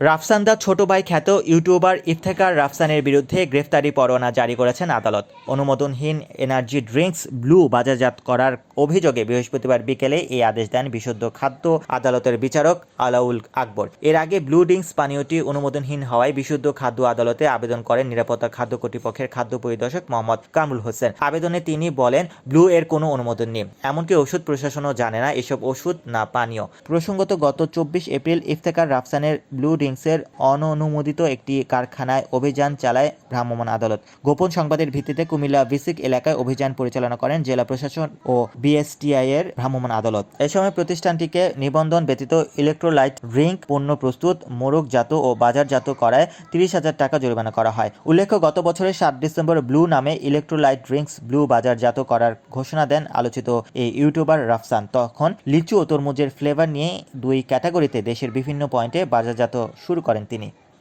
রাফসান্দা ছোট ভাই খ্যাত ইউটিউবার ইফতেকার রাফসানের বিরুদ্ধে গ্রেফতারি পরোয়ানা জারি করেছেন আদালত। অনুমোদনহীন এনার্জি ড্রিঙ্কস ব্লু বাজারজাত করার অভিযোগে বৃহস্পতিবার বিকেলে এই আদেশ দেন বিশুদ্ধ খাদ্য আদালতের বিচারক আলাউল আকবর। এর আগে ব্লু ড্রিঙ্কস পানীয়টি অনুমোদনহীন হওয়ায় বিশুদ্ধ খাদ্য আদালতে আবেদন করেন নিরাপত্তা খাদ্য কর্তৃপক্ষের খাদ্য পরিদর্শক মোহাম্মদ কামরুল হোসেন। আবেদনে তিনি বলেন, ব্লু এর কোনো অনুমোদন নেই। এমনকি ওষুধ প্রশাসনও জানে না এসব ওষুধ না পানীয়। প্রসঙ্গত, গত চব্বিশ এপ্রিল ইফতেখার রাফসানের ব্লু ড্রিঙ্কসের অননুমোদিত একটি কারখানায় অভিযান চালায় ভ্রাম্যমাণ আদালত। গোপন সংবাদের ভিত্তিতে কুমিল্লা ভিসিক এলাকায় অভিযান পরিচালনা করেন জেলা প্রশাসন ও বিএসটিআই এর ভ্রাম্যমাণ আদালত। এ সময় প্রতিষ্ঠানটিকে নিবন্ধন ব্যতীত ইলেকট্রোলাইট, ড্রিঙ্ক, পণ্য প্রস্তুত মোড়কজাত ও বাজারজাত করায় তিরিশ হাজার টাকা জরিমানা করা হয়। উল্লেখ্য, গত বছরের সাত ডিসেম্বর ব্লু নামে ইলেকট্রোলাইট, ড্রিঙ্কস, ব্লু বাজারজাত করার ঘোষণা দেন আলোচিত এই ইউটিউবার রাফসান। তখন লিচু ও তরমুজের ফ্লেভার নিয়ে দুই ক্যাটাগরিতে দেশের বিভিন্ন পয়েন্টে বাজারজাত শুরু করেন তিনি।